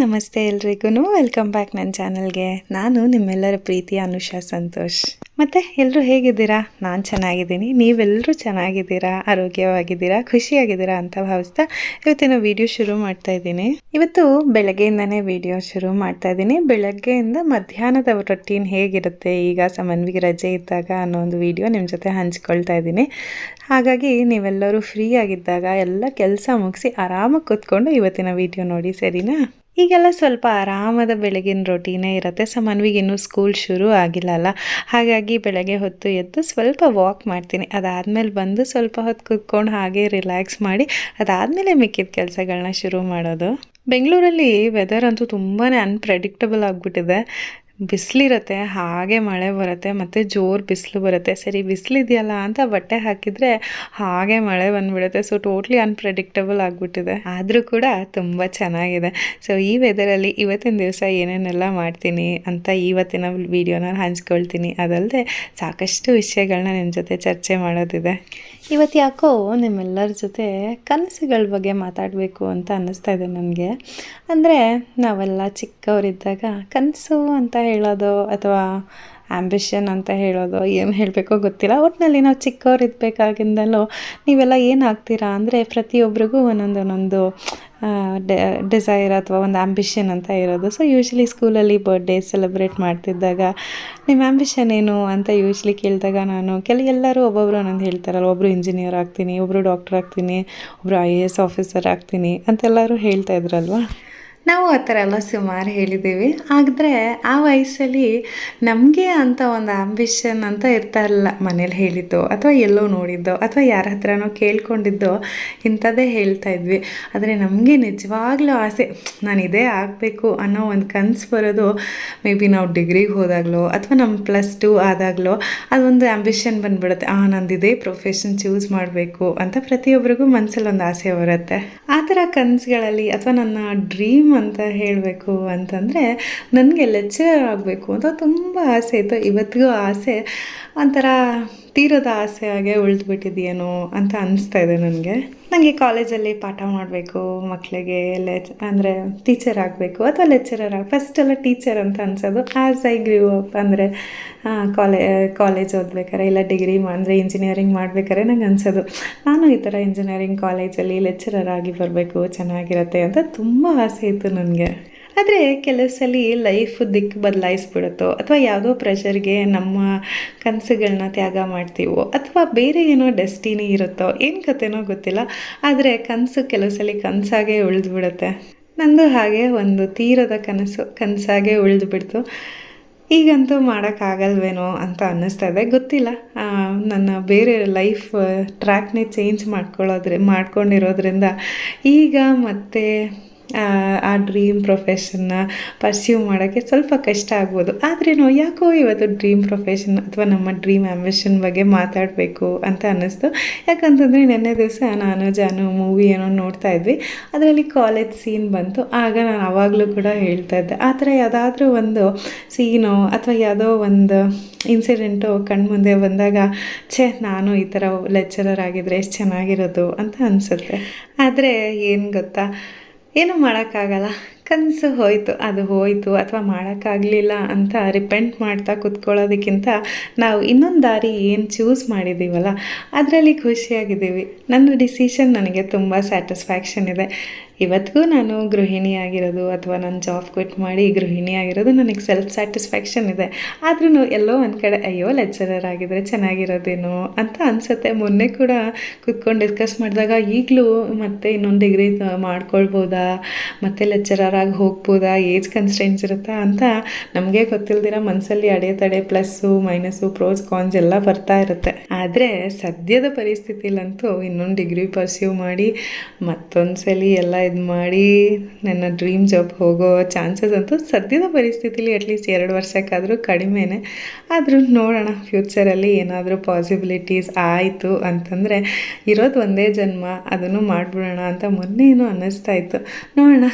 ನಮಸ್ತೆ ಎಲ್ರಿಗೂ welcome back ನನ್ನ ಚಾನಲ್ಗೆ. ನಾನು ನಿಮ್ಮೆಲ್ಲರ ಪ್ರೀತಿ ಅನುಷಾ ಸಂತೋಷ್. ಮತ್ತು ಎಲ್ಲರೂ ಹೇಗಿದ್ದೀರಾ? ನಾನು ಚೆನ್ನಾಗಿದ್ದೀನಿ. ನೀವೆಲ್ಲರೂ ಚೆನ್ನಾಗಿದ್ದೀರಾ? ಆರೋಗ್ಯವಾಗಿದ್ದೀರಾ? ಖುಷಿಯಾಗಿದ್ದೀರಾ ಅಂತ ಭಾವಿಸ್ತಾ ಇವತ್ತಿನ ವಿಡಿಯೋ ಶುರು ಮಾಡ್ತಾ ಇದ್ದೀನಿ. ಇವತ್ತು ಬೆಳಗ್ಗೆಯಿಂದನೇ ವಿಡಿಯೋ ಶುರು ಮಾಡ್ತಾ ಇದ್ದೀನಿ. ಬೆಳಗ್ಗೆಯಿಂದ ಮಧ್ಯಾಹ್ನದ ರೊಟೀನ್ ಹೇಗಿರುತ್ತೆ? ಈಗ ಸಮನ್ವಿಗೆ ರಜೆ ಇದ್ದಾಗ ಅನ್ನೋ ಒಂದು ವಿಡಿಯೋ ನಿಮ್ಮ ಜೊತೆ ಹಂಚ್ಕೊಳ್ತಾ ಇದ್ದೀನಿ. ಹಾಗಾಗಿ ನೀವೆಲ್ಲರೂ ಫ್ರೀ ಆಗಿದ್ದಾಗ ಎಲ್ಲ ಕೆಲಸ ಮುಗಿಸಿ ಆರಾಮಾಗಿ ಕೂತ್ಕೊಂಡು ಇವತ್ತಿನ ವಿಡಿಯೋ ನೋಡಿ, ಸರಿನಾ? ಈಗೆಲ್ಲ ಸ್ವಲ್ಪ ಆರಾಮದ ಬೆಳಗಿನ ರೊಟೀನೇ ಇರುತ್ತೆ. ಸೊ, ಮನ್ವಿಗೆ ಇನ್ನೂ ಸ್ಕೂಲ್ ಶುರು ಆಗಿಲ್ಲ ಅಲ್ಲ. ಹಾಗಾಗಿ ಬೆಳಗ್ಗೆ ಹೊತ್ತು ಎದ್ದು ಸ್ವಲ್ಪ ವಾಕ್ ಮಾಡ್ತೀನಿ. ಅದಾದಮೇಲೆ ಬಂದು ಸ್ವಲ್ಪ ಹೊತ್ತು ಕೂತ್ಕೊಂಡು ಹಾಗೆ ರಿಲ್ಯಾಕ್ಸ್ ಮಾಡಿ, ಅದಾದಮೇಲೆ ಮಿಕ್ಕಿದ ಕೆಲಸಗಳನ್ನ ಶುರು ಮಾಡೋದು. ಬೆಂಗಳೂರಲ್ಲಿ ವೆದರ್ ಅಂತೂ ತುಂಬಾ ಅನ್ಪ್ರೆಡಿಕ್ಟಬಲ್ ಆಗಿಬಿಟ್ಟಿದೆ. ಬಿಸಿಲಿರುತ್ತೆ, ಹಾಗೆ ಮಳೆ ಬರುತ್ತೆ, ಮತ್ತು ಜೋರು ಬಿಸಿಲು ಬರುತ್ತೆ. ಸರಿ, ಬಿಸಿಲಿದೆಯಲ್ಲ ಅಂತ ಬಟ್ಟೆ ಹಾಕಿದರೆ ಹಾಗೆ ಮಳೆ ಬಂದುಬಿಡುತ್ತೆ. ಸೊ ಟೋಟ್ಲಿ ಅನ್ಪ್ರೆಡಿಕ್ಟಬಲ್ ಆಗಿಬಿಟ್ಟಿದೆ. ಆದರೂ ಕೂಡ ತುಂಬ ಚೆನ್ನಾಗಿದೆ. ಸೊ ಈ ವೆದರಲ್ಲಿ ಇವತ್ತಿನ ದಿವಸ ಏನೇನೆಲ್ಲ ಮಾಡ್ತೀನಿ ಅಂತ ಇವತ್ತಿನ ವಿಡಿಯೋನ ಹಂಚ್ಕೊಳ್ತೀನಿ. ಅದಲ್ಲದೆ ಸಾಕಷ್ಟು ವಿಷಯಗಳನ್ನ ನಿಮ್ಮ ಜೊತೆ ಚರ್ಚೆ ಮಾಡೋದಿದೆ. ಇವತ್ತು ಯಾಕೋ ನಿಮ್ಮೆಲ್ಲರ ಜೊತೆ ಕನಸುಗಳ ಬಗ್ಗೆ ಮಾತಾಡಬೇಕು ಅಂತ ಅನ್ನಿಸ್ತಾ ಇದೆ ನನಗೆ. ಅಂದರೆ ನಾವೆಲ್ಲ ಚಿಕ್ಕವರಿದ್ದಾಗ ಕನಸು ಅಂತ ಹೇಳೋದು ಅಥವಾ ಆ್ಯಂಬಿಷನ್ ಅಂತ ಹೇಳೋದು ಏನು ಹೇಳಬೇಕೋ ಗೊತ್ತಿಲ್ಲ. ಒಟ್ಟಿನಲ್ಲಿ ನಾವು ಚಿಕ್ಕವ್ರು ಇದ್ಬೇಕಾಗಿಂದಲೂ ನೀವೆಲ್ಲ ಏನು ಆಗ್ತೀರಾ ಅಂದರೆ ಪ್ರತಿಯೊಬ್ಬರಿಗೂ ಒಂದೊಂದು ಒಂದೊಂದು ಡಿಸೈರ್ ಅಥವಾ ಒಂದು ಆ್ಯಂಬಿಷನ್ ಅಂತ ಇರೋದು. ಸೊ ಯೂಶ್ವಲಿ ಸ್ಕೂಲಲ್ಲಿ ಬರ್ಡೇ ಸೆಲೆಬ್ರೇಟ್ ಮಾಡ್ತಿದ್ದಾಗ ನಿಮ್ಮ ಆ್ಯಂಬಿಷನ್ ಏನು ಅಂತ ಯೂಶ್ವಲಿ ಕೇಳಿದಾಗ ನಾನು ಕೆಲ, ಎಲ್ಲರೂ ಒಬ್ಬೊಬ್ಬರು ಒಂದೊಂದು ಹೇಳ್ತಾರಲ್ಲ ಒಬ್ಬರು ಇಂಜಿನಿಯರ್ ಆಗ್ತೀನಿ ಒಬ್ಬರು ಡಾಕ್ಟರ್ ಆಗ್ತೀನಿ ಒಬ್ಬರು ಐ ಎ ಎಸ್ ಆಫೀಸರ್ ಆಗ್ತೀನಿ ಅಂತೆಲ್ಲರೂ ಹೇಳ್ತಾ ಇದ್ರಲ್ವ? ನಾವು ಆ ಥರ ಎಲ್ಲ ಸುಮಾರು ಹೇಳಿದ್ದೀವಿ. ಆದರೆ ಆ ವಯಸ್ಸಲ್ಲಿ ನಮಗೆ ಅಂತ ಒಂದು ಆಂಬಿಷನ್ ಅಂತ ಇರ್ತಾ ಇರಲಿಲ್ಲ ಮನೇಲಿ ಹೇಳಿದ್ದು, ಅಥವಾ ಎಲ್ಲೋ ನೋಡಿದ್ದೋ, ಅಥವಾ ಯಾರ ಹತ್ರನೋ ಕೇಳ್ಕೊಂಡಿದ್ದೋ, ಇಂಥದ್ದೇ ಹೇಳ್ತಾ ಇದ್ವಿ. ಆದರೆ ನಮಗೆ ನಿಜವಾಗ್ಲೂ ಆಸೆ, ನಾನು ಇದೇ ಆಗಬೇಕು ಅನ್ನೋ ಒಂದು ಕನಸು ಬರೋದು ಮೇ ಬಿ ನಾವು ಡಿಗ್ರಿಗೆ ಹೋದಾಗಲೋ, ಅಥವಾ ನಮ್ಮ ಪ್ಲಸ್ ಟು ಆದಾಗಲೋ ಅದೊಂದು ಆಂಬಿಷನ್ ಬಂದ್ಬಿಡುತ್ತೆ. ಆ, ನಂದು ಇದೇ ಪ್ರೊಫೆಷನ್ ಚೂಸ್ ಮಾಡಬೇಕು ಅಂತ ಪ್ರತಿಯೊಬ್ಬರಿಗೂ ಮನಸ್ಸಲ್ಲಿ ಒಂದು ಆಸೆ ಬರುತ್ತೆ. ಆ ಥರ ಕನಸುಗಳಲ್ಲಿ ಅಥವಾ ನನ್ನ ಡ್ರೀಮ್ ಅಂತ ಹೇಳಬೇಕು ಅಂತಂದರೆ ನನಗೆ ಲೆಕ್ಚರರ್ ಆಗಬೇಕು ಅಂತ ತುಂಬ ಆಸೆ ಇತ್ತು. ಇವತ್ತಿಗೂ ಆಸೆ. ಒಂಥರ ತೀರದ ಆಸೆ ಹಾಗೆ ಉಳಿದ್ಬಿಟ್ಟಿದೆಯೇನೋ ಅಂತ ಅನಿಸ್ತಾ ಇದೆ ನನಗೆ. ನನಗೆ ಕಾಲೇಜಲ್ಲಿ ಪಾಠ ಮಾಡಬೇಕು ಮಕ್ಕಳಿಗೆ ಲೆಚ್ ಅಂದರೆ ಟೀಚರ್ ಆಗಬೇಕು ಅಥವಾ ಲೆಕ್ಚರರ್ ಆಗ ಫಸ್ಟೆಲ್ಲ ಟೀಚರ್ ಅಂತ ಅನ್ಸೋದು. ಆ್ಯಸ್ ಐ ಗ್ರೀವ್ ಅಪ್ ಅಂದರೆ ಕಾಲೇ ಕಾಲೇಜ್ ಓದ್ಬೇಕಾರೆ ಇಲ್ಲ ಡಿಗ್ರಿ ಅಂದರೆ ಇಂಜಿನಿಯರಿಂಗ್ ಮಾಡ್ಬೇಕಾದ್ರೆ ನಂಗೆ ಅನ್ಸೋದು. ನಾನು ಈ ಥರ ಇಂಜಿನಿಯರಿಂಗ್ ಕಾಲೇಜಲ್ಲಿ ಲೆಕ್ಚರರ್ ಆಗಿ ಬರಬೇಕು, ಚೆನ್ನಾಗಿರುತ್ತೆ ಅಂತ ತುಂಬ ಆಸೆ ಇತ್ತು ನನಗೆ. ಆದರೆ ಕೆಲವು ಸಲ ಲೈಫ್ ದಿಕ್ಕು ಬದಲಾಯಿಸ್ಬಿಡುತ್ತೋ? ಅಥವಾ ಯಾವುದೋ ಪ್ರೆಷರ್ಗೆ ನಮ್ಮ ಕನಸುಗಳನ್ನ ತ್ಯಾಗ ಮಾಡ್ತೀವೋ? ಅಥವಾ ಬೇರೆ ಏನೋ ಡೆಸ್ಟಿನಿ ಇರುತ್ತೋ? ಏನು ಕತೆನೋ ಗೊತ್ತಿಲ್ಲ. ಆದರೆ ಕನಸು ಕೆಲವು ಸಲ ಕನಸಾಗೆ ಉಳಿದ್ಬಿಡುತ್ತೆ. ನಂದು ಹಾಗೆ ಒಂದು ತೀರದ ಕನಸು ಕನಸಾಗೆ ಉಳಿದ್ಬಿಡ್ತು. ಈಗಂತೂ ಮಾಡೋಕ್ಕಾಗಲ್ವೇನೋ ಅಂತ ಅನ್ನಿಸ್ತಾ ಇದೆ. ಗೊತ್ತಿಲ್ಲ. ನನ್ನ ಬೇರೆ ಲೈಫ್ ಟ್ರ್ಯಾಕ್ನೇ ಚೇಂಜ್ ಮಾಡ್ಕೊಳ್ಳೋದ್ರೆ, ಮಾಡ್ಕೊಂಡಿರೋದ್ರಿಂದ ಈಗ ಮತ್ತೆ ಆ ಡ್ರೀಮ್ ಪ್ರೊಫೆಷನ್ನ ಪರ್ಸ್ಯೂ ಮಾಡೋಕ್ಕೆ ಸ್ವಲ್ಪ ಕಷ್ಟ ಆಗ್ಬೋದು. ಆದ್ರೂ ಯಾಕೋ ಇವತ್ತು ಡ್ರೀಮ್ ಪ್ರೊಫೆಷನ್ ಅಥವಾ ನಮ್ಮ ಡ್ರೀಮ್ ಆ್ಯಂಬಿಷನ್ ಬಗ್ಗೆ ಮಾತಾಡಬೇಕು ಅಂತ ಅನ್ನಿಸ್ತು. ಯಾಕಂತಂದರೆ ನೆನ್ನೆ ದಿವಸ ನಾನು, ಜಾನು ಮೂವಿ ಏನೋ ನೋಡ್ತಾ ಇದ್ವಿ. ಅದರಲ್ಲಿ ಕಾಲೇಜ್ ಸೀನ್ ಬಂತು. ಆಗ ನಾನು ಆವಾಗಲೂ ಕೂಡ ಹೇಳ್ತಾ ಇದ್ದೆ. ಆ ಥರ ಯಾವುದಾದ್ರೂ ಒಂದು ಸೀನೋ ಅಥವಾ ಯಾವುದೋ ಒಂದು ಇನ್ಸಿಡೆಂಟು ಕಣ್ಮುಂದೆ ಬಂದಾಗ, ಛೇ, ನಾನು ಈ ಥರ ಲೆಕ್ಚರರ್ ಆಗಿದ್ರೆ ಎಷ್ಟು ಚೆನ್ನಾಗಿರೋದು ಅಂತ ಅನಿಸುತ್ತೆ. ಆದರೆ ಏನು ಗೊತ್ತಾ? ಏನೂ ಮಾಡೋಕ್ಕಾಗಲ್ಲ. ಕನಸು ಹೋಯಿತು, ಅದು ಹೋಯಿತು, ಅಥವಾ ಮಾಡೋಕ್ಕಾಗಲಿಲ್ಲ ಅಂತ ರಿಪೆಂಟ್ ಮಾಡ್ತಾ ಕುತ್ಕೊಳ್ಳೋದಕ್ಕಿಂತ ನಾವು ಇನ್ನೊಂದು ದಾರಿ ಏನು ಚೂಸ್ ಮಾಡಿದ್ದೀವಲ್ಲ ಅದರಲ್ಲಿ ಖುಷಿಯಾಗಿದ್ದೀವಿ. ನನ್ನ ಡಿಸಿಷನ್ ನನಗೆ ತುಂಬ ಸ್ಯಾಟಿಸ್ಫ್ಯಾಕ್ಷನ್ ಇದೆ. ಇವತ್ತಿಗೂ ನಾನು ಗೃಹಿಣಿ ಆಗಿರೋದು ಅಥವಾ ನಾನು ಜಾಬ್ ಕ್ವಿಟ್ ಮಾಡಿ ಗೃಹಿಣಿ ಆಗಿರೋದು ನನಗೆ ಸೆಲ್ಫ್ ಸ್ಯಾಟಿಸ್ಫ್ಯಾಕ್ಷನ್ ಇದೆ. ಆದ್ರೂ ಎಲ್ಲೋ ಒಂದು ಕಡೆ, ಅಯ್ಯೋ ಲೆಕ್ಚರರ್ ಆಗಿದ್ರೆ ಚೆನ್ನಾಗಿರೋದೇನೋ ಅಂತ ಅನಿಸುತ್ತೆ. ಮೊನ್ನೆ ಕೂಡ ಕುತ್ಕೊಂಡು ಡಿಸ್ಕಸ್ ಮಾಡಿದಾಗ ಈಗಲೂ ಮತ್ತೆ ಇನ್ನೊಂದು ಡಿಗ್ರಿ ಮಾಡ್ಕೊಳ್ಬೋದಾ? ಮತ್ತೆ ಲೆಕ್ಚರರ್ ಆಗಿ ಹೋಗ್ಬೋದಾ? ಏಜ್ ಕನ್ಸ್ಟೆಂಟ್ಸ್ ಇರುತ್ತಾ ಅಂತ ನಮಗೆ ಗೊತ್ತಿಲ್ದಿರ ಮನಸ್ಸಲ್ಲಿ ಅಡೆತಡೆ ಪ್ಲಸ್ಸು, ಮೈನಸ್ಸು ಪ್ರೋಸ್ ಕಾನ್ಸ್ ಎಲ್ಲ ಬರ್ತಾ ಇರುತ್ತೆ. ಆದರೆ ಸದ್ಯದ ಪರಿಸ್ಥಿತಿಲಂತೂ ಇನ್ನೊಂದು ಡಿಗ್ರಿ ಪರ್ಸ್ಯೂ ಮಾಡಿ ಮತ್ತೊಂದು ಸಲ ಎಲ್ಲ ಇದು ಮಾಡಿ ನನ್ನ ಡ್ರೀಮ್ ಜಾಬ್ ಹೋಗೋ ಚಾನ್ಸಸ್ ಅಂತೂ ಸದ್ಯದ ಪರಿಸ್ಥಿತಿಲಿ ಅಟ್ಲೀಸ್ಟ್ ಎರಡು ವರ್ಷಕ್ಕಾದರೂ ಕಡಿಮೆನೇ. ಆದರೂ ನೋಡೋಣ ಫ್ಯೂಚರಲ್ಲಿ ಏನಾದರೂ ಪಾಸಿಬಿಲಿಟೀಸ್ ಆಯಿತು ಅಂತಂದರೆ ಇರೋದು ಒಂದೇ ಜನ್ಮ, ಅದನ್ನು ಮಾಡಿಬಿಡೋಣ ಅಂತ ಮೊನ್ನೇನು ಅನ್ನಿಸ್ತಾ ಇತ್ತು. ನೋಡೋಣ,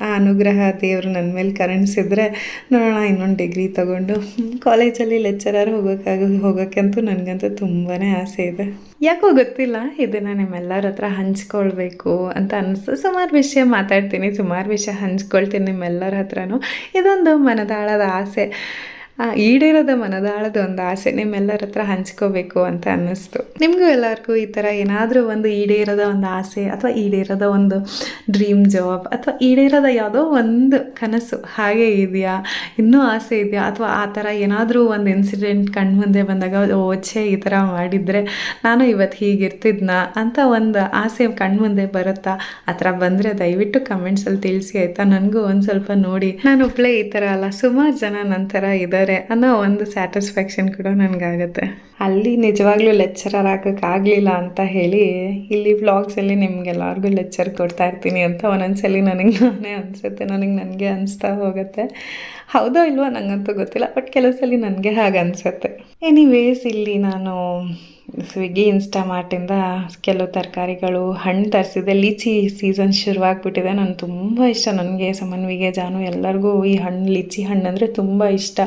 ಆ ಅನುಗ್ರಹ ದೇವರು ನನ್ನ ಮೇಲೆ ಕರುಣಿಸಿದ್ರೆ ನೋಡೋಣ, ಇನ್ನೊಂದು ಡಿಗ್ರಿ ತೊಗೊಂಡು. ಕಾಲೇಜಲ್ಲಿ ಲೆಕ್ಚರರ್ ಹೋಗೋಕ್ಕಾಗ ಹೋಗೋಕ್ಕಂತೂ ನನಗಂತೂ ತುಂಬಾ ಆಸೆ ಇದೆ. ಯಾಕೋ ಗೊತ್ತಿಲ್ಲ? ಇದನ್ನು ನಿಮ್ಮೆಲ್ಲರ ಹತ್ರ ಹಂಚ್ಕೊಳ್ಬೇಕು ಅಂತ ಅನಿಸ್ತು ಸುಮಾರು ವಿಷಯ ಮಾತಾಡ್ತೀನಿ, ಸುಮಾರು ವಿಷಯ ಹಂಚ್ಕೊಳ್ತೀನಿ ನಿಮ್ಮೆಲ್ಲರ ಹತ್ರನೂ. ಇದೊಂದು ಮನದಾಳದ ಆಸೆ. ಈಡೇರದ ಮನದಾಳದ ಒಂದು ಆಸೆ ನಿಮ್ಮೆಲ್ಲರ ಹತ್ರ ಹಂಚ್ಕೋಬೇಕು ಅಂತ ಅನ್ನಿಸ್ತು. ನಿಮಗೂ ಎಲ್ಲರಿಗೂ ಈ ಥರ ಏನಾದರೂ ಒಂದು ಈಡೇರದ ಒಂದು ಆಸೆ ಅಥವಾ ಈಡೇರದ ಒಂದು ಡ್ರೀಮ್ ಜಾಬ್ ಅಥವಾ ಈಡೇರದ ಯಾವುದೋ ಒಂದು ಕನಸು ಹಾಗೆ ಇದೆಯಾ? ಇನ್ನೂ ಆಸೆ ಇದೆಯಾ? ಅಥವಾ ಆ ಥರ ಏನಾದರೂ ಒಂದು ಇನ್ಸಿಡೆಂಟ್ ಕಣ್ಮುಂದೆ ಬಂದಾಗ ಓಚೆ ಈ ಥರ ಮಾಡಿದರೆ ನಾನು ಇವತ್ತು ಹೀಗಿರ್ತಿದ್ನ ಅಂತ ಒಂದು ಆಸೆ ಕಣ್ಮುಂದೆ ಬರುತ್ತಾ? ಆ ಥರ ಬಂದರೆ ದಯವಿಟ್ಟು ಕಮೆಂಟ್ಸಲ್ಲಿ ತಿಳಿಸಿ ಆಯಿತಾ? ನನಗೂ ಒಂದು ಸ್ವಲ್ಪ ನೋಡಿ. ನಾನು ಒಬ್ಬಳೇ ಈ ಥರ ಅಲ್ಲ, ಸುಮಾರು ಜನ ನನ್ನ ಥರ ಇದ್ದಾರೆ ಅನ್ನೋ ಒಂದು ಸ್ಯಾಟಿಸ್ಫ್ಯಾಕ್ಷನ್ ಕೂಡ ನನಗಾಗುತ್ತೆ. ಅಲ್ಲಿ ನಿಜವಾಗ್ಲೂ ಲೆಕ್ಚರರ್ ಆಗಲಿಲ್ಲ ಅಂತ ಹೇಳಿ, ಇಲ್ಲಿ ವ್ಲಾಗ್ಸಲ್ಲಿ ನಿಮ್ಗೆಲ್ಲರಿಗೂ ಲೆಕ್ಚರ್ ಕೊಡ್ತಾ ಇರ್ತೀನಿ ಅಂತ ಒಂದೊಂದ್ಸಲಿ ನನಗೆ ನಾನೇ ಅನಿಸುತ್ತೆ, ನನಗೆ ನನಗೆ ಅನಿಸ್ತಾ ಹೋಗುತ್ತೆ. ಹೌದೋ ಇಲ್ವೋ ನನಗಂತೂ ಗೊತ್ತಿಲ್ಲ ಬಟ್ ಕೆಲವು ಸಲ ನನಗೆ ಹಾಗೆ ಅನಿಸುತ್ತೆ ಎನಿವೇಸ್ ಇಲ್ಲಿ ನಾನು ಸ್ವಿಗ್ಗಿ ಇನ್ಸ್ಟಾಮಾರ್ಟಿಂದ ಕೆಲವು ತರಕಾರಿಗಳು, ಹಣ್ಣು ತರಿಸಿದೆ ಲೀಚಿ ಸೀಸನ್ ಶುರುವಾಗ್ಬಿಟ್ಟಿದೆ. ನಾನು ತುಂಬ ಇಷ್ಟ. ನನಗೆ ಸಮನ್ವಿಗೆ ಜಾನು ಎಲ್ಲರಿಗೂ ಈ ಹಣ್ಣು, ಲೀಚಿ ಹಣ್ಣು ಅಂದರೆ ತುಂಬ ಇಷ್ಟ.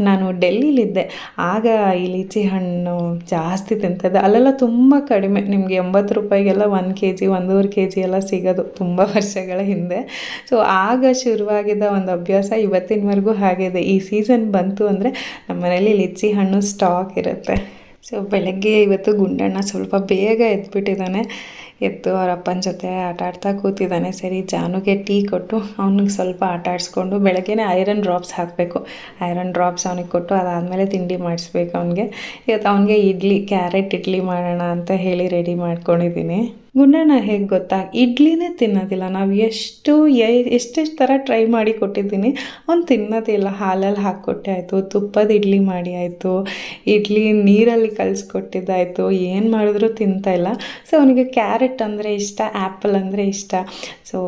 ನಾನು ಡೆಲ್ಲಿಲಿದ್ದೆ. ಆಗ ಈ ಲೀಚಿ ಹಣ್ಣು ಜಾಸ್ತಿ ತಿಂತದೆ ಅಲ್ಲೆಲ್ಲ ತುಂಬ ಕಡಿಮೆ. ನಿಮಗೆ ಎಂಬತ್ತು ರೂಪಾಯಿಗೆಲ್ಲ ಒಂದು ಕೆ ಜಿ ಒಂದೂವರೆ ಕೆ ಜಿ ಎಲ್ಲ ಸಿಗೋದು ತುಂಬ ವರ್ಷಗಳ ಹಿಂದೆ. ಸೊ ಆಗ ಶುರುವಾಗಿದ್ದ ಒಂದು ಅಭ್ಯಾಸ ಇವತ್ತಿನವರೆಗೂ ಹಾಗಿದೆ ಈ ಸೀಸನ್ ಬಂತು ಅಂದರೆ ನಮ್ಮ ಮನೇಲಿ ಲಿಚ್ಚಿ ಹಣ್ಣು ಸ್ಟಾಕ್ ಇರುತ್ತೆ. ಸೊ ಬೆಳಗ್ಗೆ ಇವತ್ತು ಗುಂಡಣ್ಣ ಸ್ವಲ್ಪ ಬೇಗ ಎದ್ಬಿಟ್ಟಿದ್ದಾನೆ. ಎದ್ದು ಅವ್ರ ಅಪ್ಪನ ಜೊತೆ ಆಟ ಆಡ್ತಾ ಕೂತಿದ್ದಾನೆ. ಸರಿ, ಜಾನುಗೆ ಟೀ ಕೊಟ್ಟು ಅವ್ನಿಗೆ ಸ್ವಲ್ಪ ಆಟ ಆಡಿಸ್ಕೊಂಡು ಬೆಳಗ್ಗೆನೇ ಐರನ್ ಡ್ರಾಪ್ಸ್ ಹಾಕಬೇಕು. ಐರನ್ ಡ್ರಾಪ್ಸ್ ಅವನಿಗೆ ಕೊಟ್ಟು ಅದಾದಮೇಲೆ ತಿಂಡಿ ಮಾಡಿಸ್ಬೇಕು ಅವನಿಗೆ. ಇವತ್ತು ಅವನಿಗೆ ಇಡ್ಲಿ, ಕ್ಯಾರೆಟ್ ಇಡ್ಲಿ ಮಾಡೋಣ ಅಂತ ಹೇಳಿ ರೆಡಿ ಮಾಡ್ಕೊಂಡಿದ್ದೀನಿ. ಗುಂಡಣ್ಣ ಹೇಗೆ ಗೊತ್ತಾ? ಇಡ್ಲಿನೇ ತಿನ್ನೋದಿಲ್ಲ. ನಾವು ಎಷ್ಟು ಎಷ್ಟೆಷ್ಟು ಥರ ಟ್ರೈ ಮಾಡಿ ಕೊಟ್ಟಿದ್ದೀನಿ. ಅವ್ನು ತಿನ್ನೋದಿಲ್ಲ ಹಾಲಲ್ಲಿ ಹಾಕ್ಕೊಟ್ಟೆ ಆಯಿತು. ತುಪ್ಪದ ಇಡ್ಲಿ ಮಾಡಿ ಆಯಿತು. ಇಡ್ಲಿ ನೀರಲ್ಲಿ ಕಲಿಸ್ಕೊಟ್ಟಿದ್ದಾಯಿತು. ಏನು ಮಾಡಿದ್ರೂ ತಿಂತಾ ಇಲ್ಲ. ಸೊ ಅವನಿಗೆ ಕ್ಯಾರೆಟ್ ಅಂದರೆ ಇಷ್ಟ ಆ್ಯಪಲ್ ಅಂದರೆ ಇಷ್ಟ. ಸೊ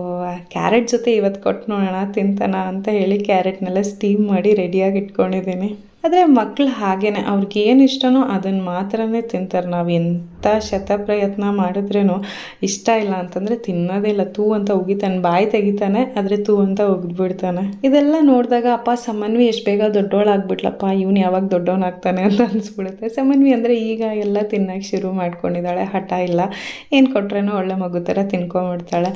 ಕ್ಯಾರೆಟ್ ಜೊತೆ ಇವತ್ತು ಕೊಟ್ಟು ನೋಡೋಣ, ತಿಂತಾನ ಅಂತ ಹೇಳಿ ಕ್ಯಾರೆಟ್ನೆಲ್ಲ ಸ್ಟೀಮ್ ಮಾಡಿ ರೆಡಿಯಾಗಿ ಇಟ್ಕೊಂಡಿದ್ದೀನಿ. ಆದರೆ ಮಕ್ಳು ಹಾಗೇ ಅವ್ರಿಗೆ ಏನು ಇಷ್ಟನೋ ಅದನ್ನು ಮಾತ್ರನೇ ತಿಂತಾರೆ. ನಾವು ಎಂಥ ಶತಪ್ರಯತ್ನ ಮಾಡಿದ್ರೂ ಇಷ್ಟ ಇಲ್ಲ ಅಂತಂದರೆ ತಿನ್ನೋದೇ ಇಲ್ಲ. ತೂ ಅಂತ ಉಗಿತಾನೆ, ಬಾಯಿ ತೆಗಿತಾನೆ, ಆದರೆ ತೂ ಅಂತ ಉಗಿದ್ಬಿಡ್ತಾನೆ ಇದೆಲ್ಲ ನೋಡಿದಾಗ ಅಪ್ಪ, ಸಮನ್ವಿ ಎಷ್ಟು ಬೇಗ ದೊಡ್ಡವಳಾಗ್ಬಿಟ್ಲಪ್ಪ ಇವನು ಯಾವಾಗ ದೊಡ್ಡವನಾಗ್ತಾನೆ ಅಂತ ಅನಿಸ್ಬಿಡುತ್ತೆ. ಸಮನ್ವಿ ಅಂದರೆ ಈಗ ಎಲ್ಲ ತಿನ್ನೋಕ್ಕೆ ಶುರು ಮಾಡ್ಕೊಂಡಿದ್ದಾಳೆ. ಹಠ ಇಲ್ಲ. ಏನು ಕೊಟ್ರೇನೋ ಒಳ್ಳೆ ಮಗು ಥರ ತಿನ್ಕೊಂಬಿಡ್ತಾಳೆ.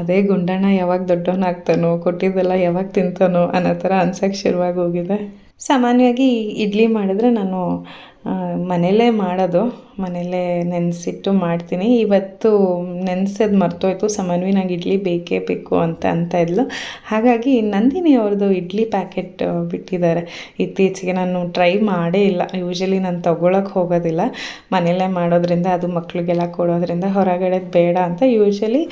ಅದೇ ಗುಂಡಣ್ಣ ಯಾವಾಗ ದೊಡ್ಡವನಾಗ್ತಾನೋ ಕೊಟ್ಟಿದ್ದೆಲ್ಲ ಯಾವಾಗ ತಿಂತಾನೋ ಅನ್ನೋ ಥರ ಅನ್ಸೋಕ್ಕೆ ಶುರುವಾಗಿ ಹೋಗಿದೆ. ಸಾಮಾನ್ಯವಾಗಿ ಇಡ್ಲಿ ಮಾಡಿದ್ರೆ ನಾನು ಮನೇಲೇ ಮಾಡೋದು. ಮನೆಯಲ್ಲೇ ನೆನೆಸಿಟ್ಟು ಮಾಡ್ತೀನಿ. ಇವತ್ತು ನೆನೆಸೋದು ಮರ್ತೋಯ್ತು. ಸಮನ್ವಿ ನಂಗೆ ಇಡ್ಲಿ ಬೇಕೇ ಬೇಕು ಅಂತ ಅಂತ ಇದ್ಲು. ಹಾಗಾಗಿ ನಂದಿನಿ ಅವ್ರದ್ದು ಇಡ್ಲಿ ಪ್ಯಾಕೆಟ್ ಬಿಟ್ಟಿದ್ದಾರೆ. ಇತ್ತೀಚೆಗೆ ನಾನು ಟ್ರೈ ಮಾಡೇ ಇಲ್ಲ. ಯೂಶಲಿ ನಾನು ತೊಗೊಳಕ್ಕೆ ಹೋಗೋದಿಲ್ಲ. ಮನೆಯಲ್ಲೇ ಮಾಡೋದ್ರಿಂದ, ಅದು ಮಕ್ಕಳಿಗೆಲ್ಲ ಕೊಡೋದ್ರಿಂದ ಹೊರಗಡೆ ಬೇಡ ಅಂತ ಯೂಶಲಿ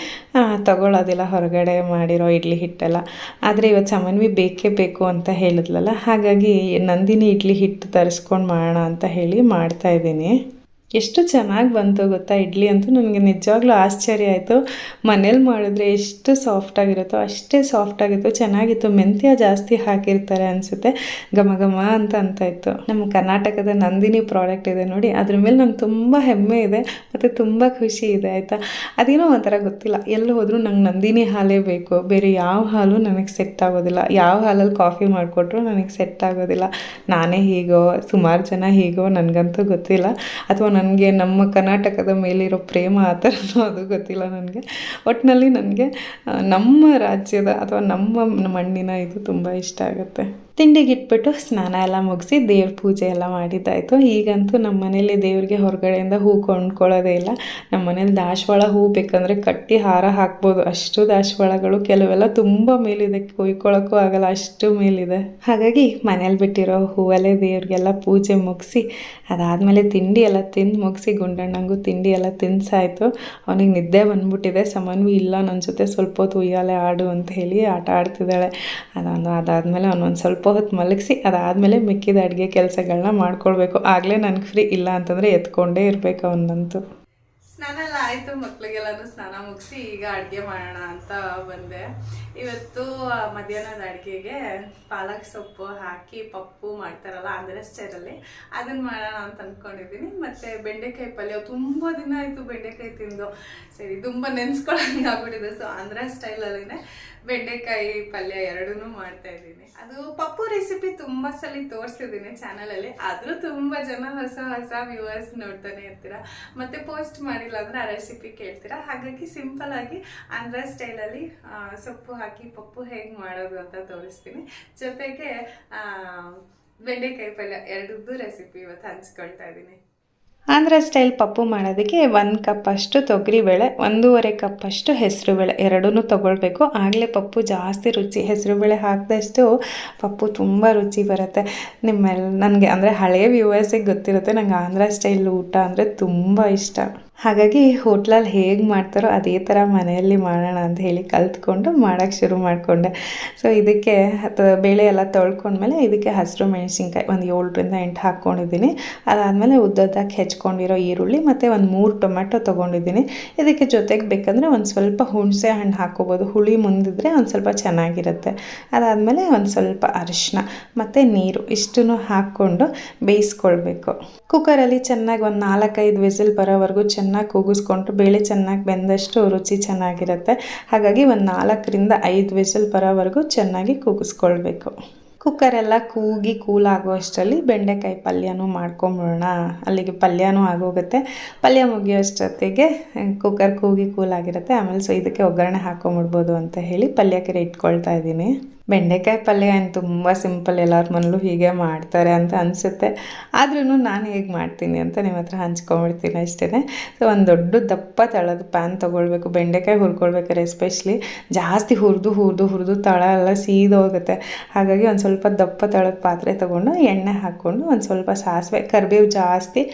ತೊಗೊಳೋದಿಲ್ಲ. ಹೊರಗಡೆ ಮಾಡಿರೋ ಇಡ್ಲಿ ಹಿಟ್ಟೆಲ್ಲ. ಆದರೆ ಇವತ್ತು ಸಮನ್ವಿ ಬೇಕೇ ಬೇಕು ಅಂತ ಹೇಳಿದ್ಲಲ್ಲ. ಹಾಗಾಗಿ ನಂದಿನಿ ಇಡ್ಲಿ ಹಿಟ್ಟು ತರಿಸ್ಕೊಂಡು ಮಾಡೋಣ ಅಂತ ಮಾಡ್ತಾ ಇದ್ದೀನಿ. ಎಷ್ಟು ಚೆನ್ನಾಗಿ ಬಂತು ಗೊತ್ತಾ? ಇಡ್ಲಿ ಅಂತೂ ನನಗೆ ನಿಜವಾಗ್ಲೂ ಆಶ್ಚರ್ಯ ಆಯಿತು. ಮನೇಲಿ ಮಾಡಿದ್ರೆ ಎಷ್ಟು ಸಾಫ್ಟಾಗಿರುತ್ತೋ ಅಷ್ಟೇ ಸಾಫ್ಟಾಗಿತ್ತು ಚೆನ್ನಾಗಿತ್ತು. ಮೆಂತ್ಯ ಜಾಸ್ತಿ ಹಾಕಿರ್ತಾರೆ ಅನಿಸುತ್ತೆ. ಘಮ ಘಮ ಅಂತ ಅಂತ ಇತ್ತು ನಮ್ಮ ಕರ್ನಾಟಕದ ನಂದಿನಿ ಪ್ರಾಡಕ್ಟ್ ಇದೆ ನೋಡಿ. ಅದ್ರ ಮೇಲೆ ನಂಗೆ ತುಂಬ ಹೆಮ್ಮೆ ಇದೆ. ಮತ್ತು ತುಂಬ ಖುಷಿ ಇದೆ, ಆಯಿತಾ? ಅದೇನೋ ಒಂಥರ ಗೊತ್ತಿಲ್ಲ. ಎಲ್ಲಿ ಹೋದರೂ ನಂಗೆ ನಂದಿನಿ ಹಾಲೇ ಬೇಕು. ಬೇರೆ ಯಾವ ಹಾಲು ನನಗೆ ಸೆಟ್ ಆಗೋದಿಲ್ಲ. ಯಾವ ಹಾಲಲ್ಲಿ ಕಾಫಿ ಮಾಡಿಕೊಟ್ರು ನನಗೆ ಸೆಟ್ ಆಗೋದಿಲ್ಲ. ನಾನೇ ಹೀಗೋ, ಸುಮಾರು ಜನ ಹೀಗೋ, ನನಗಂತೂ ಗೊತ್ತಿಲ್ಲ. ಅಥವಾ ನನಗೆ ನಮ್ಮ ಕರ್ನಾಟಕದ ಮೇಲಿರೋ ಪ್ರೇಮ ಆ ಥರನೂ ಅದು ಗೊತ್ತಿಲ್ಲ ನನಗೆ. ಒಟ್ಟಿನಲ್ಲಿ ನನಗೆ ನಮ್ಮ ರಾಜ್ಯದ ಅಥವಾ ನಮ್ಮ ಮಣ್ಣಿನ ಇದು ತುಂಬ ಇಷ್ಟ ಆಗುತ್ತೆ. ತಿಂಡಿಗೆ ಇಟ್ಬಿಟ್ಟು ಸ್ನಾನ ಎಲ್ಲ ಮುಗಿಸಿ ದೇವ್ರ ಪೂಜೆ ಎಲ್ಲ ಮಾಡಿದ್ದಾಯಿತು. ಈಗಂತೂ ನಮ್ಮ ಮನೇಲಿ ದೇವ್ರಿಗೆ ಹೊರಗಡೆಯಿಂದ ಹೂ ಕೊಂಡ್ಕೊಳ್ಳೋದೇ ಇಲ್ಲ. ನಮ್ಮ ಮನೇಲಿ ದಾಸವಾಳ ಹೂ ಬೇಕಂದರೆ ಕಟ್ಟಿ ಹಾರ ಹಾಕ್ಬೋದು. ಅಷ್ಟು ದಾಸವಾಳಗಳು ಕೆಲವೆಲ್ಲ ತುಂಬ ಮೇಲಿದೆ. ಕೊಯ್ಕೊಳ್ಳೋಕ್ಕೂ ಆಗಲ್ಲ, ಅಷ್ಟು ಮೇಲಿದೆ. ಹಾಗಾಗಿ ಮನೇಲಿ ಬಿಟ್ಟಿರೋ ಹೂವಲ್ಲೇ ದೇವ್ರಿಗೆಲ್ಲ ಪೂಜೆ ಮುಗಿಸಿ, ಅದಾದಮೇಲೆ ತಿಂಡಿ ಎಲ್ಲ ತಿಂದು ಮುಗಿಸಿ ಗುಂಡಣ್ಣಂಗೂ ತಿಂಡಿ ಎಲ್ಲ ತಿನ್ಸಾಯಿತು. ಅವನಿಗೆ ನಿದ್ದೆ ಬಂದ್ಬಿಟ್ಟಿದೆ. ಸಮನ್ವಿ ಇಲ್ಲ ನನ್ನ ಜೊತೆ ಸ್ವಲ್ಪ ಹೊತ್ತು ಉಯ್ಯಾಲೆ ಆಡು ಅಂತ ಹೇಳಿ ಆಟ ಆಡ್ತಿದ್ದಾಳೆ. ಅದೊಂದು ಅದಾದಮೇಲೆ ಅವನೊಂದು ಸ್ವಲ್ಪ ಹೊತ್ತು ಮಲಗಿಸಿ, ಅದಾದಮೇಲೆ ಮಿಕ್ಕಿದ ಅಡುಗೆ ಕೆಲಸಗಳನ್ನ ಮಾಡ್ಕೊಳ್ಬೇಕು. ಆಗಲೇ ನನಗೆ ಫ್ರೀ ಇಲ್ಲ ಅಂತಂದರೆ ಎತ್ಕೊಂಡೇ ಇರಬೇಕು ಅವನಂತೂ. ಸ್ನಾನ ಎಲ್ಲ ಆಯಿತು, ಮಕ್ಳಿಗೆಲ್ಲಾನು ಸ್ನಾನ ಮುಗಿಸಿ ಈಗ ಅಡುಗೆ ಮಾಡೋಣ ಅಂತ ಬಂದೆ. ಇವತ್ತು ಮಧ್ಯಾಹ್ನದ ಅಡುಗೆಗೆ ಪಾಲಕ್ ಸೊಪ್ಪು ಹಾಕಿ ಪಪ್ಪು ಮಾಡ್ತಾರಲ್ಲ ಆಂಧ್ರ ಸ್ಟೈಲಲ್ಲಿ ಅದನ್ನ ಮಾಡೋಣ ಅಂತ ಅಂದ್ಕೊಂಡಿದ್ದೀನಿ ಮತ್ತು ಬೆಂಡೆಕಾಯಿ ಪಲ್ಯ, ತುಂಬ ದಿನ ಆಯಿತು ಬೆಂಡೆಕಾಯಿ ತಿಂದು. ಸರಿ, ತುಂಬ ನೆನ್ಸ್ಕೊಳಂಗೆ ಆಗ್ಬಿಟ್ಟಿದೆ. ಸೊ ಆಂಧ್ರ ಸ್ಟೈಲಲ್ಲಿನೇ ಬೆಂಡೆಕಾಯಿ ಪಲ್ಯ ಎರಡೂ ಮಾಡ್ತಾ ಇದ್ದೀನಿ. ಅದು ಪಪ್ಪು ರೆಸಿಪಿ ತುಂಬ ಸಲ ತೋರಿಸಿದ್ದೀನಿ ಚಾನಲಲ್ಲಿ ಆದರೂ ತುಂಬ ಜನ ಹೊಸ ಹೊಸ ವ್ಯೂವರ್ಸ್ ನೋಡ್ತಾನೆ ಇರ್ತೀರ. ಮತ್ತೆ ಪೋಸ್ಟ್ ಮಾಡಿಲ್ಲ ಅಂದ್ರೆ ಆ ರೆಸಿಪಿ ಕೇಳ್ತೀರಾ? ಹಾಗಾಗಿ ಸಿಂಪಲ್ ಆಗಿ ಆಂಧ್ರ ಸ್ಟೈಲಲ್ಲಿ ಸೊಪ್ಪು ಹಾಕಿ, ಪಪ್ಪು ಹೇಗೆ ಮಾಡೋದು ಅಂತ ತೋರಿಸ್ತೀನಿ. ಜೊತೆಗೆ ಬೆಂಡೆಕಾಯಿ ಪಲ್ಯ, ಎರಡದ್ದು ರೆಸಿಪಿ ಇವತ್ತು ಹಂಚ್ಕೊಳ್ತಾ ಇದ್ದೀನಿ. ಆಂಧ್ರ ಸ್ಟೈಲ್ ಪಪ್ಪು ಮಾಡೋದಕ್ಕೆ ಒಂದು ಕಪ್ಪಷ್ಟು ತೊಗರಿಬೇಳೆ ಒಂದೂವರೆ ಕಪ್ಪಷ್ಟು ಹೆಸರುಬೇಳೆ ಎರಡೂ ತೊಗೊಳ್ಬೇಕು. ಆಗಲೇ ಪಪ್ಪು ಜಾಸ್ತಿ ರುಚಿ ಹೆಸರುಬೇಳೆ ಹಾಕಿದಷ್ಟು ಪಪ್ಪು ತುಂಬ ರುಚಿ ಬರುತ್ತೆ. ನಿಮ್ಮೆಲ್ಲ ನನಗೆ ಅಂದರೆ ಹಳೆಯ ವ್ಯೂವರ್ಸಿಗೆ ಗೊತ್ತಿರುತ್ತೆ, ನಂಗೆ ಆಂಧ್ರ ಸ್ಟೈಲ್ ಊಟ ಅಂದರೆ ತುಂಬ ಇಷ್ಟ. ಹಾಗಾಗಿ ಹೋಟ್ಲಲ್ಲಿ ಹೇಗೆ ಮಾಡ್ತಾರೋ ಅದೇ ಥರ ಮನೆಯಲ್ಲಿ ಮಾಡೋಣ ಅಂತ ಹೇಳಿ ಕಲ್ತ್ಕೊಂಡು ಮಾಡೋಕ್ಕೆ ಶುರು ಮಾಡಿಕೊಂಡೆ. ಸೊ ಇದಕ್ಕೆ ಬೇಳೆ ಎಲ್ಲ ತೊಳ್ಕೊಂಡ್ಮೇಲೆ ಇದಕ್ಕೆ ಹಸಿರು ಮೆಣಸಿನ್ಕಾಯಿ ಒಂದು ಏಳರಿಂದ ಎಂಟು ಹಾಕ್ಕೊಂಡಿದ್ದೀನಿ ಅದಾದಮೇಲೆ ಉದ್ದದಾಗಿ ಹೆಚ್ಕೊಂಡಿರೋ ಈರುಳ್ಳಿ ಮತ್ತು ಒಂದು ಮೂರು ಟೊಮೆಟೊ ತೊಗೊಂಡಿದ್ದೀನಿ. ಇದಕ್ಕೆ ಜೊತೆಗೆ ಬೇಕಂದರೆ ಒಂದು ಸ್ವಲ್ಪ ಹುಣಸೆ ಹಣ್ಣು ಹಾಕ್ಕೋಬೋದು ಹುಳಿ ಮುಂದಿದ್ರೆ ಒಂದು ಸ್ವಲ್ಪ ಚೆನ್ನಾಗಿರುತ್ತೆ. ಅದಾದಮೇಲೆ ಒಂದು ಸ್ವಲ್ಪ ಅರಿಶಿನ ಮತ್ತು ನೀರು ಇಷ್ಟನ್ನು ಹಾಕ್ಕೊಂಡು ಬೇಯಿಸ್ಕೊಳ್ಬೇಕು. ಕುಕ್ಕರಲ್ಲಿ ಚೆನ್ನಾಗಿ ಒಂದು ನಾಲ್ಕೈದು ವಿಸಿಲ್ ಬರೋವರೆಗೂ ಚೆನ್ನಾಗಿ ಕೂಗಿಸ್ಕೊಂಡು ಬೇಳೆ ಚೆನ್ನಾಗಿ ಬೆಂದಷ್ಟು ರುಚಿ ಚೆನ್ನಾಗಿರುತ್ತೆ. ಹಾಗಾಗಿ ಒಂದು ನಾಲ್ಕರಿಂದ ಐದು ವಿಸಿಲ್ ಬರೋವರೆಗೂ ಚೆನ್ನಾಗಿ ಕೂಗಿಸ್ಕೊಳ್ಬೇಕು. ಕುಕ್ಕರೆಲ್ಲ ಕೂಗಿ ಕೂಲ್ ಆಗೋ ಅಷ್ಟರಲ್ಲಿ ಬೆಂಡೆಕಾಯಿ ಪಲ್ಯನೂ ಮಾಡ್ಕೊಂಬಿಡೋಣ. ಅಲ್ಲಿಗೆ ಪಲ್ಯನೂ ಆಗೋಗುತ್ತೆ. ಪಲ್ಯ ಮುಗಿಯೋಷ್ಟೊತ್ತಿಗೆ ಕುಕ್ಕರ್ ಕೂಗಿ ಕೂಲ್ ಆಗಿರುತ್ತೆ. ಆಮೇಲೆ ಸೊ, ಇದಕ್ಕೆ ಒಗ್ಗರಣೆ ಹಾಕೊಂಬಿಡ್ಬೋದು ಅಂತ ಹೇಳಿ ಪಲ್ಯಕ್ಕೆ ಇಟ್ಕೊಳ್ತಾ ಇದ್ದೀನಿ. ಬೆಂಡೆಕಾಯಿ ಪಲ್ಯ ಏನು ತುಂಬ ಸಿಂಪಲ್ ಎಲ್ಲರ ಮನೇಲೂ ಹೀಗೆ ಮಾಡ್ತಾರೆ ಅಂತ ಅನಿಸುತ್ತೆ. ಆದ್ರೂ ನಾನು ಹೇಗೆ ಮಾಡ್ತೀನಿ ಅಂತ ನಿಮ್ಮ ಹತ್ರ ಹಂಚ್ಕೊಂಬಿಡ್ತೀನಿ ಅಷ್ಟೇ ಸೊ ಒಂದು ದೊಡ್ಡ ದಪ್ಪ ತಳದ ಪ್ಯಾನ್ ತೊಗೊಳ್ಬೇಕು, ಬೆಂಡೆಕಾಯಿ ಹುರ್ಕೊಳ್ಬೇಕಾದ್ರೆ ಎಸ್ಪೆಷಲಿ ಜಾಸ್ತಿ ಹುರಿದು ಹುರಿದು ಹುರಿದು ತಳ ಎಲ್ಲ ಸೀದೋಗುತ್ತೆ. ಹಾಗಾಗಿ ಒಂದು ಸ್ವಲ್ಪ ದಪ್ಪ ತಳದ ಪಾತ್ರೆ ತೊಗೊಂಡು ಎಣ್ಣೆ ಹಾಕ್ಕೊಂಡು ಒಂದು ಸ್ವಲ್ಪ ಸಾಸಿವೆ, ಕರಿಬೇವು ಜಾಸ್ತಿ.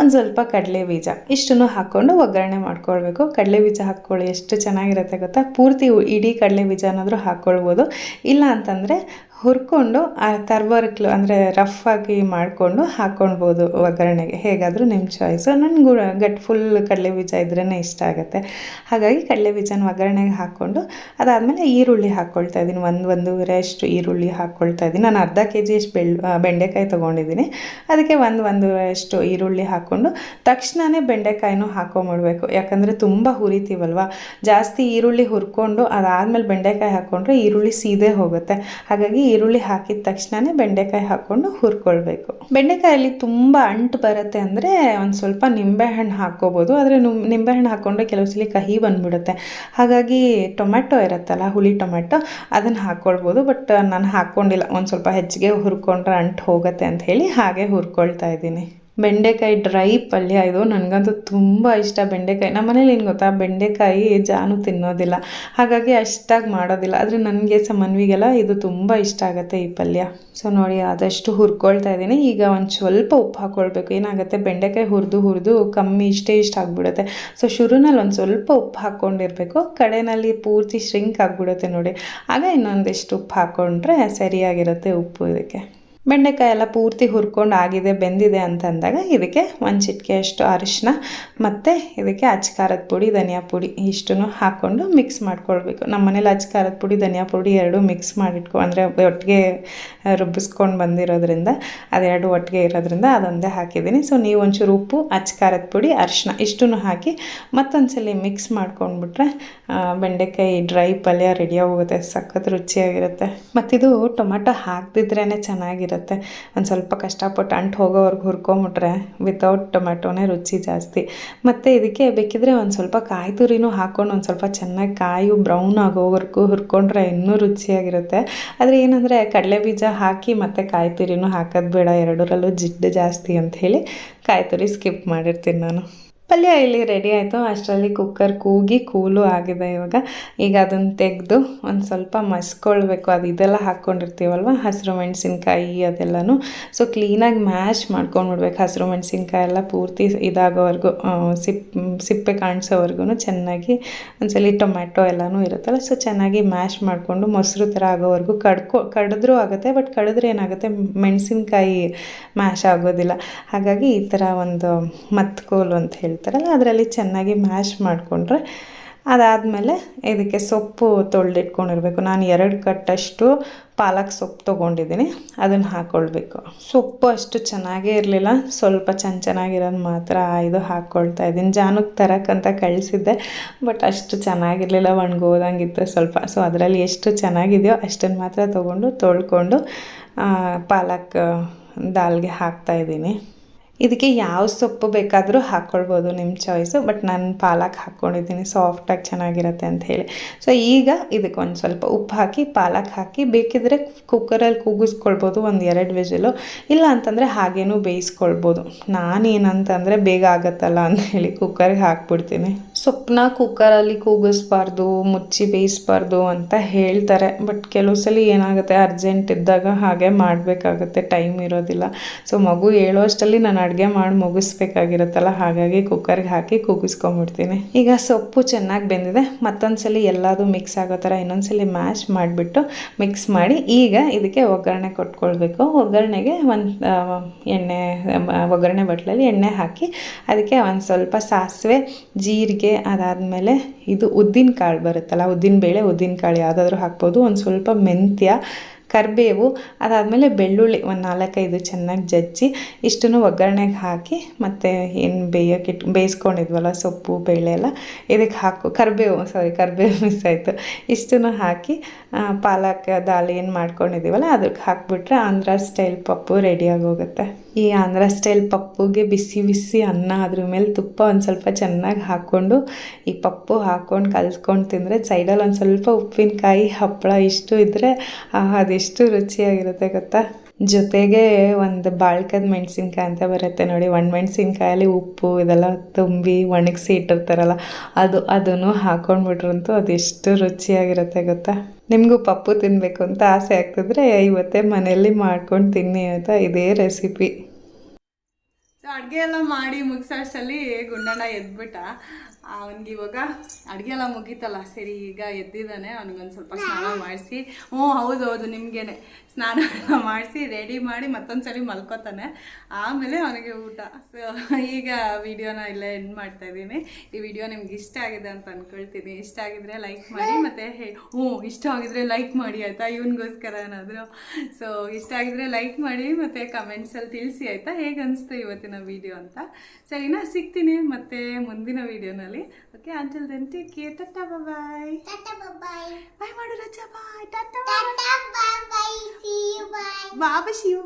ಒಂದು ಸ್ವಲ್ಪ ಕಡಲೆ ಬೀಜ. ಇಷ್ಟನ್ನು ಹಾಕ್ಕೊಂಡು ಒಗ್ಗರಣೆ ಮಾಡ್ಕೊಳ್ಬೇಕು. ಕಡಲೆ ಬೀಜ ಹಾಕ್ಕೊಳ್ಳಿ, ಎಷ್ಟು ಚೆನ್ನಾಗಿರುತ್ತೆ ಗೊತ್ತಾ? ಪೂರ್ತಿ ಇಡೀ ಕಡಲೆ ಬೀಜ ಏನಾದರೂ ಹಾಕ್ಕೊಳ್ಬೋದು. ಇಲ್ಲ ಅಂತಂದರೆ ಹುರ್ಕೊಂಡು, ಆ ತರ್ಬರ್ಕ್ಲು ಅಂದರೆ ರಫ್ ಆಗಿ ಮಾಡಿಕೊಂಡು ಹಾಕ್ಕೊಳ್ಬೋದು ಒಗ್ಗರಣೆಗೆ. ಹೇಗಾದರೂ ನಿಮ್ಮ ಚಾಯ್ಸು ನನಗೂ ಗಟ್ ಫುಲ್ ಕಡಲೆ ಬೀಜ ಇದ್ರೇ ಇಷ್ಟ ಆಗುತ್ತೆ. ಹಾಗಾಗಿ ಕಡಲೆ ಬೀಜನ ಒಗ್ಗರಣೆಗೆ ಹಾಕ್ಕೊಂಡು ಅದಾದಮೇಲೆ ಈರುಳ್ಳಿ ಹಾಕ್ಕೊಳ್ತಾ ಇದ್ದೀನಿ ಒಂದು ಒಂದೂವರೆ ಅಷ್ಟು ಈರುಳ್ಳಿ ಹಾಕ್ಕೊಳ್ತಾ ಇದ್ದೀನಿ ನಾನು ಅರ್ಧ ಕೆ ಜಿ ಅಷ್ಟು ಬೆಳ್ ಬೆಂಡೆಕಾಯಿ ತೊಗೊಂಡಿದ್ದೀನಿ ಅದಕ್ಕೆ ಒಂದು ಒಂದೂವರೆ ಅಷ್ಟು ಈರುಳ್ಳಿ ಹಾಕ್ಕೊಂಡು ತಕ್ಷಣವೇ ಬೆಂಡೆಕಾಯಿನೂ ಹಾಕೊಂಬಿಡ್ಬೇಕು ಯಾಕಂದರೆ ತುಂಬ ಹುರಿತೀವಲ್ವ? ಜಾಸ್ತಿ ಈರುಳ್ಳಿ ಹುರ್ಕೊಂಡು, ಅದಾದಮೇಲೆ ಬೆಂಡೆಕಾಯಿ ಹಾಕ್ಕೊಂಡ್ರೆ ಈರುಳ್ಳಿ ಸೀದೆ ಹೋಗುತ್ತೆ. ಹಾಗಾಗಿ ಈರುಳ್ಳಿ ಹಾಕಿದ ತಕ್ಷಣನೇ ಬೆಂಡೆಕಾಯಿ ಹಾಕ್ಕೊಂಡು ಹುರ್ಕೊಳ್ಬೇಕು. ಬೆಂಡೆಕಾಯಲ್ಲಿ ತುಂಬ ಅಂಟು ಬರುತ್ತೆ ಅಂದರೆ ಒಂದು ಸ್ವಲ್ಪ ನಿಂಬೆಹಣ್ಣು ಹಾಕ್ಕೋಬೋದು. ಆದರೆ ನಿಂಬೆಹಣ್ಣು ಹಾಕ್ಕೊಂಡ್ರೆ ಕೆಲವು ಸಲ ಕಹಿ ಬಂದ್ಬಿಡುತ್ತೆ. ಹಾಗಾಗಿ ಟೊಮೆಟೊ ಇರುತ್ತಲ್ಲ, ಹುಳಿ ಟೊಮೆಟೊ ಅದನ್ನು ಹಾಕ್ಕೊಳ್ಬೋದು. ಬಟ್ ನಾನು ಹಾಕ್ಕೊಂಡಿಲ್ಲ. ಒಂದು ಸ್ವಲ್ಪ ಹೆಚ್ಚಿಗೆ ಹುರ್ಕೊಂಡ್ರೆ ಅಂಟು ಹೋಗುತ್ತೆ ಅಂತ ಹೇಳಿ ಹಾಗೆ ಹುರ್ಕೊಳ್ತಾ ಇದ್ದೀನಿ. ಬೆಂಡೆಕಾಯಿ ಡ್ರೈ ಪಲ್ಯ, ಇದು ನನಗಂತೂ ತುಂಬ ಇಷ್ಟ ಬೆಂಡೆಕಾಯಿ. ನಮ್ಮ ಮನೇಲಿ ಏನು ಗೊತ್ತಾ, ಬೆಂಡೆಕಾಯಿ ಜಾನು ತಿನ್ನೋದಿಲ್ಲ. ಹಾಗಾಗಿ ಅಷ್ಟಾಗಿ ಮಾಡೋದಿಲ್ಲ. ಆದರೆ ನನಗೆ ಸಮನ್ವಿಗೆಲ್ಲ ಇದು ತುಂಬ ಇಷ್ಟ ಆಗುತ್ತೆ ಈ ಪಲ್ಯ. ಸೊ ನೋಡಿ, ಆದಷ್ಟು ಹುರ್ಕೊಳ್ತಾ ಇದ್ದೀನಿ. ಈಗ ಒಂದು ಸ್ವಲ್ಪ ಉಪ್ಪು ಹಾಕ್ಕೊಳ್ಬೇಕು ಏನಾಗುತ್ತೆ, ಬೆಂಡೆಕಾಯಿ ಹುರಿದು ಹುರಿದು ಕಮ್ಮಿ ಇಷ್ಟೇ ಇಷ್ಟ ಆಗಿಬಿಡುತ್ತೆ. ಸೊ ಶುರುನಲ್ಲಿ ಒಂದು ಸ್ವಲ್ಪ ಉಪ್ಪು ಹಾಕ್ಕೊಂಡಿರಬೇಕು ಕಡೆಯಲ್ಲಿ ಪೂರ್ತಿ ಶ್ರಿಂಕ್ ಆಗಿಬಿಡುತ್ತೆ ನೋಡಿ. ಆಗ ಇನ್ನೊಂದಿಷ್ಟು ಉಪ್ಪು ಹಾಕ್ಕೊಂಡ್ರೆ ಸರಿಯಾಗಿರುತ್ತೆ ಉಪ್ಪು ಇದಕ್ಕೆ. ಬೆಂಡೆಕಾಯಿ ಎಲ್ಲ ಪೂರ್ತಿ ಹುರ್ಕೊಂಡು ಆಗಿದೆ, ಬೆಂದಿದೆ ಅಂತಂದಾಗ ಇದಕ್ಕೆ ಒಂದು ಚಿಟಿಕೆಯಷ್ಟು ಅರಿಶಿನ ಮತ್ತು ಇದಕ್ಕೆ ಅಚ್ಕಾರದ ಪುಡಿ, ಧನಿಯಾ ಪುಡಿ ಇಷ್ಟನ್ನು ಹಾಕ್ಕೊಂಡು ಮಿಕ್ಸ್ ಮಾಡ್ಕೊಳ್ಬೇಕು. ನಮ್ಮ ಮನೇಲಿ ಅಚ್ಕಾರದ ಪುಡಿ, ಧನಿಯಾ ಪುಡಿ ಎರಡು ಮಿಕ್ಸ್ ಮಾಡಿಟ್ಕೊ, ಅಂದರೆ ಒಟ್ಟಿಗೆ ರುಬ್ಬಿಸ್ಕೊಂಡು ಬಂದಿರೋದ್ರಿಂದ, ಅದೆರಡು ಒಟ್ಟಿಗೆ ಇರೋದ್ರಿಂದ ಅದೊಂದೇ ಹಾಕಿದ್ದೀನಿ. ಸೊ ನೀವು ಒಂಚೂರು ಉಪ್ಪು, ಅಚ್ಕಾರದ ಪುಡಿ, ಅರಿಶಿನ ಇಷ್ಟನ್ನು ಹಾಕಿ ಮತ್ತೊಂದ್ಸಲಿ ಮಿಕ್ಸ್ ಮಾಡ್ಕೊಂಡ್ಬಿಟ್ರೆ ಬೆಂಡೆಕಾಯಿ ಡ್ರೈ ಪಲ್ಯ ರೆಡಿ ಆಗೋಗುತ್ತೆ, ಸಖತ್ ರುಚಿಯಾಗಿರುತ್ತೆ. ಮತ್ತಿದು ಟೊಮೆಟೊ ಹಾಕ್ದಿದ್ರೇ ಚೆನ್ನಾಗಿರುತ್ತೆ. ಒಂದು ಸ್ವಲ್ಪ ಕಷ್ಟಪಟ್ಟು ಅಂಟು ಹೋಗೋವರೆಗೂ ಹುರ್ಕೊಂಬಿಟ್ರೆ ವಿತೌಟ್ ಟೊಮೆಟೊನೇ ರುಚಿ ಜಾಸ್ತಿ. ಮತ್ತು ಇದಕ್ಕೆ ಬೇಕಿದ್ರೆ ಒಂದು ಸ್ವಲ್ಪ ಕಾಯಿ ತುರಿನೂ ಹಾಕ್ಕೊಂಡು ಒಂದು ಸ್ವಲ್ಪ ಚೆನ್ನಾಗಿ ಕಾಯಿ ಬ್ರೌನ್ ಆಗೋವರೆಗೂ ಹುರ್ಕೊಂಡ್ರೆ ಇನ್ನೂ ರುಚಿಯಾಗಿರುತ್ತೆ. ಆದರೆ ಏನಂದರೆ ಕಡಲೆ ಬೀಜ ಹಾಕಿ ಮತ್ತು ಕಾಯಿ ತುರಿನೂ ಹಾಕೋದು ಬೇಡ, ಎರಡರಲ್ಲೂ ಜಿಡ್ಡು ಜಾಸ್ತಿ ಅಂತ ಹೇಳಿ ಕಾಯಿ ತುರಿ ಸ್ಕಿಪ್ ಮಾಡಿರ್ತೀನಿ ನಾನು. ಪಲ್ಯ ಇಲ್ಲಿ ರೆಡಿ ಆಯಿತು. ಅಷ್ಟರಲ್ಲಿ ಕುಕ್ಕರ್ ಕೂಗಿ ಕೂಲು ಆಗಿದೆ ಇವಾಗ. ಈಗ ಅದನ್ನು ತೆಗೆದು ಒಂದು ಸ್ವಲ್ಪ ಮಸ್ಕೊಳ್ಬೇಕು. ಅದು ಇದೆಲ್ಲ ಹಾಕ್ಕೊಂಡಿರ್ತೀವಲ್ವ ಹಸಿರು ಮೆಣಸಿನ್ಕಾಯಿ ಅದೆಲ್ಲನೂ. ಸೊ ಕ್ಲೀನಾಗಿ ಮ್ಯಾಶ್ ಮಾಡ್ಕೊಂಡ್ಬಿಡ್ಬೇಕು. ಹಸಿರು ಮೆಣಸಿನ್ಕಾಯಿ ಎಲ್ಲ ಪೂರ್ತಿ ಇದಾಗೋವರೆಗೂ ಸಿಪ್ಪೆ ಸಿಪ್, ಸಿಪ್ಪೆ ಕಾಣಿಸೋವರೆಗೂ ಚೆನ್ನಾಗಿ ಒಂದ್ಸಲಿ ಟೊಮ್ಯಾಟೊ ಎಲ್ಲನೂ ಇರುತ್ತಲ್ಲ ಸೊ ಚೆನ್ನಾಗಿ ಮ್ಯಾಶ್ ಮಾಡಿಕೊಂಡು ಮೊಸರು ಥರ ಆಗೋವರೆಗೂ ಕಡ್ಕೊ, ಕಡಿದ್ರೂ ಆಗುತ್ತೆ ಬಟ್ ಕಡಿದ್ರೆ ಏನಾಗುತ್ತೆ? ಮೆಣಸಿನ್ಕಾಯಿ ಮ್ಯಾಶ್ ಆಗೋದಿಲ್ಲ. ಹಾಗಾಗಿ ಈ ಥರ ಒಂದು ಮತ್ಕೋಲು ಅಂತ ಹೇಳ್ತಾರೆ ತೊಳಿತಾರಲ್ಲ ಅದರಲ್ಲಿ ಚೆನ್ನಾಗಿ ಮ್ಯಾಶ್ ಮಾಡಿಕೊಂಡ್ರೆ ಅದಾದಮೇಲೆ ಇದಕ್ಕೆ ಸೊಪ್ಪು ತೊಳೆದಿಟ್ಕೊಂಡಿರ್ಬೇಕು. ನಾನು ಎರಡು ಕಟ್ಟಷ್ಟು ಪಾಲಕ್ ಸೊಪ್ಪು ತೊಗೊಂಡಿದ್ದೀನಿ, ಅದನ್ನು ಹಾಕ್ಕೊಳ್ಬೇಕು ಸೊಪ್ಪು ಅಷ್ಟು ಚೆನ್ನಾಗೇ ಇರಲಿಲ್ಲ, ಸ್ವಲ್ಪ ಚೆನ್ನ ಚೆನ್ನಾಗಿರೋದು ಮಾತ್ರ ಇದು ಹಾಕ್ಕೊಳ್ತಾ ಇದ್ದೀನಿ. ಜಾನಕ್ಕೆ ತರಕ್ಕಂತ ಕಳಿಸಿದ್ದೆ, ಬಟ್ ಅಷ್ಟು ಚೆನ್ನಾಗಿರಲಿಲ್ಲ, ಒಣಗೋದಂಗಿತ್ತು ಸ್ವಲ್ಪ. ಸೊ ಅದರಲ್ಲಿ ಎಷ್ಟು ಚೆನ್ನಾಗಿದೆಯೋ ಅಷ್ಟನ್ನು ಮಾತ್ರ ತೊಗೊಂಡು ತೊಳ್ಕೊಂಡು ಪಾಲಕ್, ದಾಲ್ಗೆ ಹಾಕ್ತಾಯಿದ್ದೀನಿ ಇದಕ್ಕೆ ಯಾವ ಸೊಪ್ಪು ಬೇಕಾದರೂ ಹಾಕ್ಕೊಳ್ಬೋದು ನಿಮ್ಮ ಚಾಯ್ಸು ಬಟ್ ನಾನು ಪಾಲಕ್ ಹಾಕ್ಕೊಂಡಿದ್ದೀನಿ. ಸಾಫ್ಟಾಗಿ ಚೆನ್ನಾಗಿರುತ್ತೆ ಅಂತ ಹೇಳಿ. ಸೊ ಈಗ ಇದಕ್ಕೆ ಒಂದು ಸ್ವಲ್ಪ ಉಪ್ಪು ಹಾಕಿ, ಪಾಲಕ್ ಹಾಕಿ, ಬೇಕಿದ್ರೆ ಕುಕ್ಕರಲ್ಲಿ ಕೂಗಿಸ್ಕೊಳ್ಬೋದು, ಒಂದು ಎರಡು ವಿಜಲು. ಇಲ್ಲ ಅಂತಂದರೆ ಹಾಗೇನೂ ಬೇಯಿಸ್ಕೊಳ್ಬೋದು. ನಾನೇನಂತಂದರೆ ಬೇಗ ಆಗತ್ತಲ್ಲ ಅಂತ ಹೇಳಿ ಕುಕ್ಕರ್ಗೆ ಹಾಕ್ಬಿಡ್ತೀನಿ. ಸೊಪ್ಪನ್ನ ಕುಕ್ಕರಲ್ಲಿ ಕೂಗಿಸ್ಬಾರ್ದು, ಮುಚ್ಚಿ ಬೇಯಿಸ್ಬಾರ್ದು ಅಂತ ಹೇಳ್ತಾರೆ. ಬಟ್ ಕೆಲವು ಸಲ ಏನಾಗುತ್ತೆ ಅರ್ಜೆಂಟ್ ಇದ್ದಾಗ ಹಾಗೆ ಮಾಡಬೇಕಾಗುತ್ತೆ ಟೈಮ್ ಇರೋದಿಲ್ಲ. ಸೊ ಮಗು ಹೇಳೋಷ್ಟರಲ್ಲಿ ನಾನು ಅಡುಗೆ ಮಾಡಿ ಮುಗಿಸ್ಬೇಕಾಗಿರುತ್ತಲ್ಲ, ಹಾಗಾಗಿ ಕುಕ್ಕರ್ಗೆ ಹಾಕಿ ಕೂಗಿಸ್ಕೊಂಬಿಡ್ತೀನಿ ಈಗ ಸೊಪ್ಪು ಚೆನ್ನಾಗಿ ಬೆಂದಿದೆ. ಮತ್ತೊಂದ್ಸಲಿ ಎಲ್ಲದೂ ಮಿಕ್ಸ್ ಆಗೋ ಥರ ಇನ್ನೊಂದ್ಸಲಿ ಮ್ಯಾಶ್ ಮಾಡಿಬಿಟ್ಟು ಮಿಕ್ಸ್ ಮಾಡಿ ಈಗ ಇದಕ್ಕೆ ಒಗ್ಗರಣೆ ಕೊಟ್ಕೊಳ್ಬೇಕು. ಒಗ್ಗರಣೆಗೆ ಒಂದು ಎಣ್ಣೆ ಒಗ್ಗರಣೆ ಬಟ್ಲಲ್ಲಿ ಎಣ್ಣೆ ಹಾಕಿ ಅದಕ್ಕೆ ಒಂದು ಸ್ವಲ್ಪ ಸಾಸಿವೆ, ಜೀರಿಗೆ ಅದಾದಮೇಲೆ ಇದು ಉದ್ದಿನ ಕಾಳು ಬರುತ್ತಲ್ಲ ಉದ್ದಿನ ಬೇಳೆ ಉದ್ದಿನ ಕಾಳು ಯಾವುದಾದ್ರೂ ಹಾಕ್ಬೋದು. ಒಂದು ಸ್ವಲ್ಪ ಮೆಂತ್ಯ ಕರಿಬೇವು, ಅದಾದಮೇಲೆ ಬೆಳ್ಳುಳ್ಳಿ ಒಂದು ನಾಲ್ಕೈದು ಚೆನ್ನಾಗಿ ಜಜ್ಜಿ ಇಷ್ಟನ್ನು ಒಗ್ಗರಣೆಗೆ ಹಾಕಿ ಮತ್ತು ಏನು ಬೇಯೋಕ್ಕಿಟ್ಟು ಬೇಯಿಸ್ಕೊಂಡಿದ್ವಲ್ಲ ಸೊಪ್ಪು, ಬೇಳೆ ಎಲ್ಲ ಇದಕ್ಕೆ ಹಾಕು, ಕರಿಬೇವು ಸಾರಿ ಕರಿಬೇವು ಮಿಸ್ ಆಯಿತು. ಇಷ್ಟನ್ನು ಹಾಕಿ ಪಾಲಕ್, ದಾಲ್ ಏನು ಮಾಡ್ಕೊಂಡಿದ್ದೀವಲ್ಲ ಅದಕ್ಕೆ ಹಾಕಿಬಿಟ್ರೆ ಆಂಧ್ರ ಸ್ಟೈಲ್ ಪಪ್ಪು ರೆಡಿಯಾಗಿ ಹೋಗುತ್ತೆ ಈ ಆಂಧ್ರ ಸ್ಟೈಲ್ ಪಪ್ಪುಗೆ ಬಿಸಿ ಬಿಸಿ ಅನ್ನ ಅದ್ರ ಮೇಲೆ ತುಪ್ಪ ಒಂದು ಸ್ವಲ್ಪ ಚೆನ್ನಾಗಿ ಹಾಕ್ಕೊಂಡು, ಈ ಪಪ್ಪು ಹಾಕ್ಕೊಂಡು ಕಲ್ಸ್ಕೊಂಡು ತಿಂದರೆ ಸೈಡಲ್ಲಿ ಒಂದು ಸ್ವಲ್ಪ ಉಪ್ಪಿನಕಾಯಿ ಹಪ್ಪಳ ಇಷ್ಟು ಇದ್ದರೆ ಅದೆಷ್ಟು ರುಚಿಯಾಗಿರುತ್ತೆ ಗೊತ್ತಾ? ಜೊತೆಗೆ ಒಂದು ಬಾಳ್ಕದ ಮೆಣಸಿನ್ಕಾಯಿ ಅಂತ ಬರುತ್ತೆ ನೋಡಿ. ಒಣಮೆಣ್ಸಿನ್ಕಾಯಲ್ಲಿ ಉಪ್ಪು, ಇದೆಲ್ಲ ತುಂಬಿ ಒಣಗಿಸಿ ಇಟ್ಟಿರ್ತಾರಲ್ಲ, ಅದು ಅದನ್ನು ಹಾಕೊಂಡ್ಬಿಟ್ರಂತೂ ಅದೆಷ್ಟು ರುಚಿಯಾಗಿರುತ್ತೆ ಗೊತ್ತಾ? ನಿಮಗೂ ಪಪ್ಪು ತಿನ್ನಬೇಕು ಅಂತ ಆಸೆ ಆಗ್ತಿದ್ರೆ ಇವತ್ತೇ ಮನೆಯಲ್ಲಿ ಮಾಡ್ಕೊಂಡು ತಿನ್ನಿ ಅಂತ ಇದೇ ರೆಸಿಪಿ. ಅಡುಗೆ ಎಲ್ಲ ಮಾಡಿ ಮುಗಿಸೋಷ್ಟಲ್ಲಿ ಗುಂಡಣ್ಣ ಎದ್ಬಿಟ್ಟ. ಅವನಿಗೆ ಇವಾಗ ಅಡುಗೆ ಎಲ್ಲ ಮುಗೀತಲ್ಲ, ಸರಿ, ಈಗ ಎದ್ದಿದ್ದಾನೆ, ಅವ್ನಿಗೊಂದು ಸ್ವಲ್ಪ ಸ್ನಾನ ಮಾಡಿಸಿ. ಹ್ಞೂ, ಹೌದು ಹೌದು, ನಿಮಗೇನೆ. ಸ್ನಾನ ಮಾಡಿಸಿ ರೆಡಿ ಮಾಡಿ ಮತ್ತೊಂದು ಸರಿ ಮಲ್ಕೋತಾನೆ. ಆಮೇಲೆ ಅವನಿಗೆ ಊಟ. ಸೊ ಈಗ ವಿಡಿಯೋನ ಇಲ್ಲೇ ಎಂಡ್ ಮಾಡ್ತಾ ಇದ್ದೀನಿ. ಈ ವಿಡಿಯೋ ನಿಮ್ಗೆ ಇಷ್ಟ ಆಗಿದೆ ಅಂತ ಅನ್ಕೊಳ್ತೀನಿ. ಇಷ್ಟ ಆಗಿದ್ರೆ ಲೈಕ್ ಮಾಡಿ, ಮತ್ತು ಹ್ಞೂ, ಇಷ್ಟ ಆಗಿದ್ರೆ ಲೈಕ್ ಮಾಡಿ, ಆಯಿತಾ? ಇವನಿಗೋಸ್ಕರ ಏನಾದರೂ. ಸೊ ಇಷ್ಟ ಆಗಿದ್ರೆ ಲೈಕ್ ಮಾಡಿ, ಮತ್ತು ಕಮೆಂಟ್ಸಲ್ಲಿ ತಿಳಿಸಿ, ಆಯಿತಾ? ಹೇಗೆ ಅನಿಸ್ತು ಇವತ್ತಿನ ವಿಡಿಯೋ ಅಂತ? ಸರಿನಾ? ಸಿಗ್ತೀನಿ ಮತ್ತೆ ಮುಂದಿನ ವಿಡಿಯೋನಲ್ಲಿ. Okay until then take care tata bye bye bye ಮಾಡು ರಜಾ ಬಾಯ್ ಟಾಟಾ ಬಾಬಾ ಶಿವು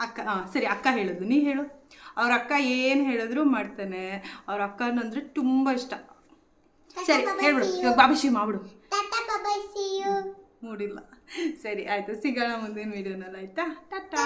ಅಕ್ಕ ಹಾಂ ಸರಿ ಅಕ್ಕ ಹೇಳೋದು. ನೀ ಹೇಳು. ಅವ್ರ ಅಕ್ಕ ಏನು ಹೇಳಿದ್ರು ಮಾಡ್ತಾನೆ. ಅವ್ರ ಅಕ್ಕನಂದ್ರೆ ತುಂಬಾ ಇಷ್ಟ. ಸರಿ ಹೇಳ್ಬಿಡು. ಇವಾಗ ಬಾಬಾ ಶಿವ್ ಮಾಡ್ಬಿಡು. ಮೂಡಿಲ್ಲ. ಸರಿ ಆಯ್ತು. ಸಿಗೋಣ ಮುಂದಿನ ವಿಡಿಯೋನಲ್ಲಿ ಆಯ್ತಾ? ಟಾಟಾ